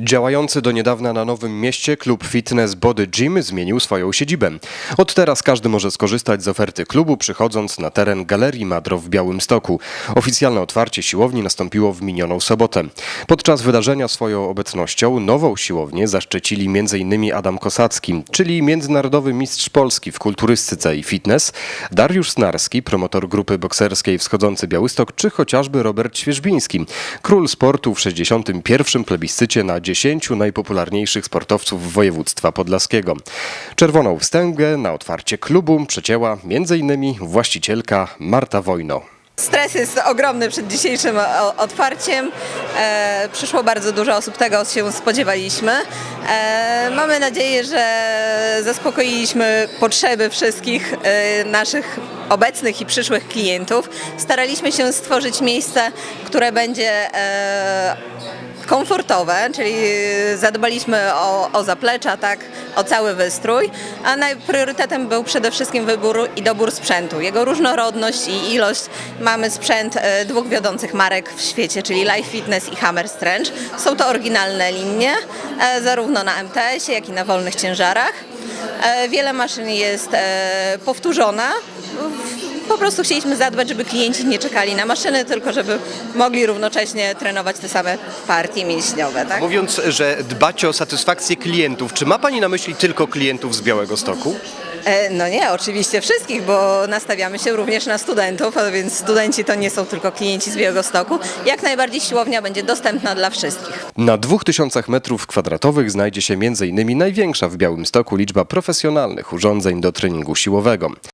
Działający do niedawna na Nowym Mieście klub fitness Body Gym zmienił swoją siedzibę. Od teraz każdy może skorzystać z oferty klubu przychodząc na teren Galerii Madro w Białymstoku. Oficjalne otwarcie siłowni nastąpiło w minioną sobotę. Podczas wydarzenia swoją obecnością nową siłownię zaszczycili m.in. Adam Kosacki, czyli międzynarodowy mistrz Polski w kulturystyce i fitness, Dariusz Snarski, promotor grupy bokserskiej Wschodzący Białystok, czy chociażby Robert Świeżbiński, król sportu w 61. plebiscycie na 10 najpopularniejszych sportowców województwa podlaskiego. Czerwoną wstęgę na otwarcie klubu przecięła m.in. właścicielka Marta Wojno. Stres jest ogromny przed dzisiejszym o- otwarciem. E, przyszło bardzo dużo osób, tego się spodziewaliśmy. E, mamy nadzieję, że zaspokoiliśmy potrzeby wszystkich e, naszych obecnych i przyszłych klientów. Staraliśmy się stworzyć miejsce, które będzie e, komfortowe, czyli zadbaliśmy o, o zaplecza, tak, o cały wystrój, a priorytetem był przede wszystkim wybór i dobór sprzętu, jego różnorodność i ilość. Mamy sprzęt e, dwóch wiodących marek w świecie, czyli Life Fitness i Hammer Strength. Są to oryginalne linie, e, zarówno na MTS-ie, jak i na wolnych ciężarach. E, Wiele maszyn jest e, powtórzona. Po prostu chcieliśmy zadbać, żeby klienci nie czekali na maszyny, tylko żeby mogli równocześnie trenować te same partie mięśniowe. Tak? Mówiąc, że dbacie o satysfakcję klientów, czy ma Pani na myśli tylko klientów z Białego Stoku? E, No nie, oczywiście wszystkich, bo nastawiamy się również na studentów, a więc studenci to nie są tylko klienci z Białegostoku. Jak najbardziej siłownia będzie dostępna dla wszystkich. Na 2000 metrów kwadratowych znajdzie się m.in. największa w Białymstoku liczba profesjonalnych urządzeń do treningu siłowego.